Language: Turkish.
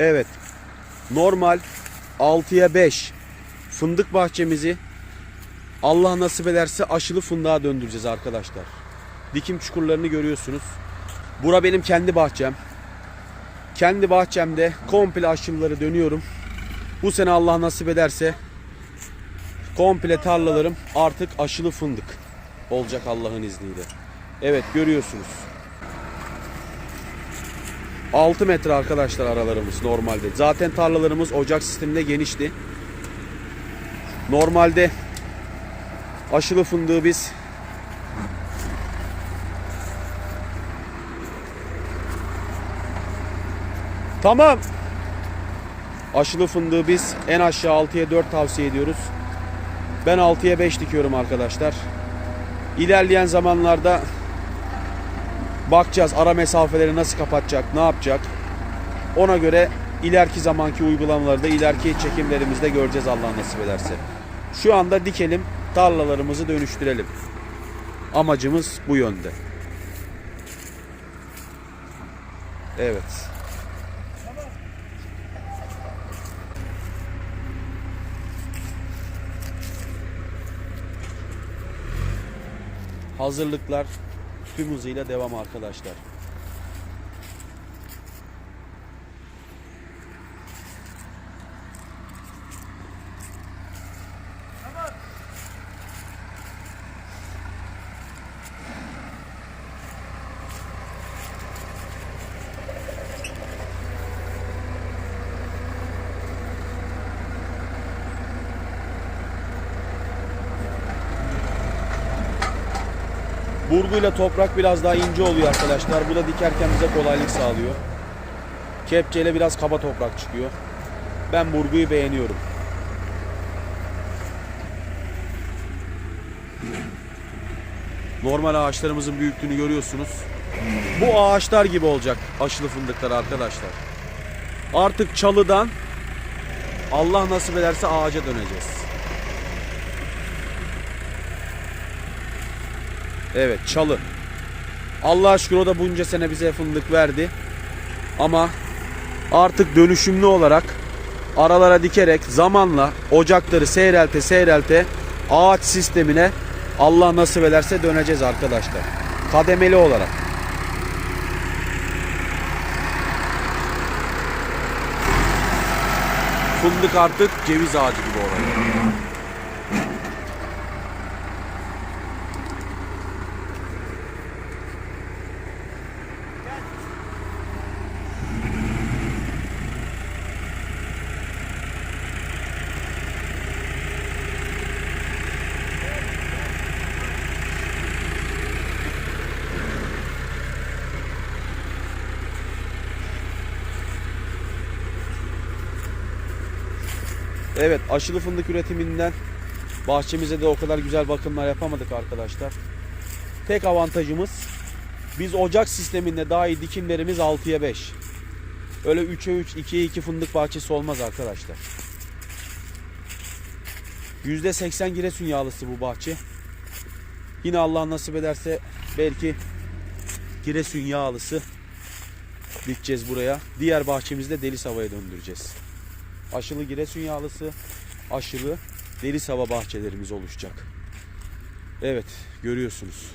Evet. Normal 6'ya 5 fındık bahçemizi Allah nasip ederse aşılı fındığa döndüreceğiz arkadaşlar. Dikim çukurlarını görüyorsunuz. Bura benim kendi bahçem. Kendi bahçemde komple aşılıları dönüyorum. Bu sene Allah nasip ederse komple tarlalarım artık aşılı fındık olacak Allah'ın izniyle. Evet görüyorsunuz. 6 metre arkadaşlar aralarımız normalde. Zaten tarlalarımız ocak sisteminde genişti. Normalde aşılı fındığı biz Tamam. Aşılı fındığı biz en aşağı 6'ya 4 tavsiye ediyoruz. Ben 6'ya 5 dikiyorum arkadaşlar. İlerleyen zamanlarda bakacağız ara mesafeleri nasıl kapatacak, ne yapacak. Ona göre ileriki zamanki uygulamaları da ileriki çekimlerimizde göreceğiz Allah nasip ederse. Şu anda dikelim, tarlalarımızı dönüştürelim. Amacımız bu yönde. Evet. Hazırlıklar tüm hızıyla devam arkadaşlar. Burguyla toprak biraz daha ince oluyor arkadaşlar. Bu da dikerken bize kolaylık sağlıyor. Kepçeyle biraz kaba toprak çıkıyor. Ben burguyu beğeniyorum. Normal ağaçlarımızın büyüklüğünü görüyorsunuz. Bu ağaçlar gibi olacak aşılı fındıklar arkadaşlar. Artık çalıdan Allah nasip ederse ağaca döneceğiz. Evet çalı. Allah şükür o da bunca sene bize fındık verdi. Ama artık dönüşümlü olarak aralara dikerek zamanla ocakları seyrelte seyrelte ağaç sistemine Allah nasip ederse döneceğiz arkadaşlar. Kademeli olarak. Fındık artık ceviz ağacı gibi olacak. Evet aşılı fındık üretiminden bahçemize de o kadar güzel bakımlar yapamadık arkadaşlar. Tek avantajımız biz ocak sisteminde dahi dikimlerimiz 6'ya 5. Öyle 3'e 3, 2'ye 2 fındık bahçesi olmaz arkadaşlar. %80 Giresun yağlısı bu bahçe. Yine Allah nasip ederse belki Giresun yağlısı dikeceğiz buraya. Diğer bahçemizde deli havaya döndüreceğiz aşılı Giresun yağlısı, aşılı deniz hava bahçelerimiz oluşacak. Evet, görüyorsunuz.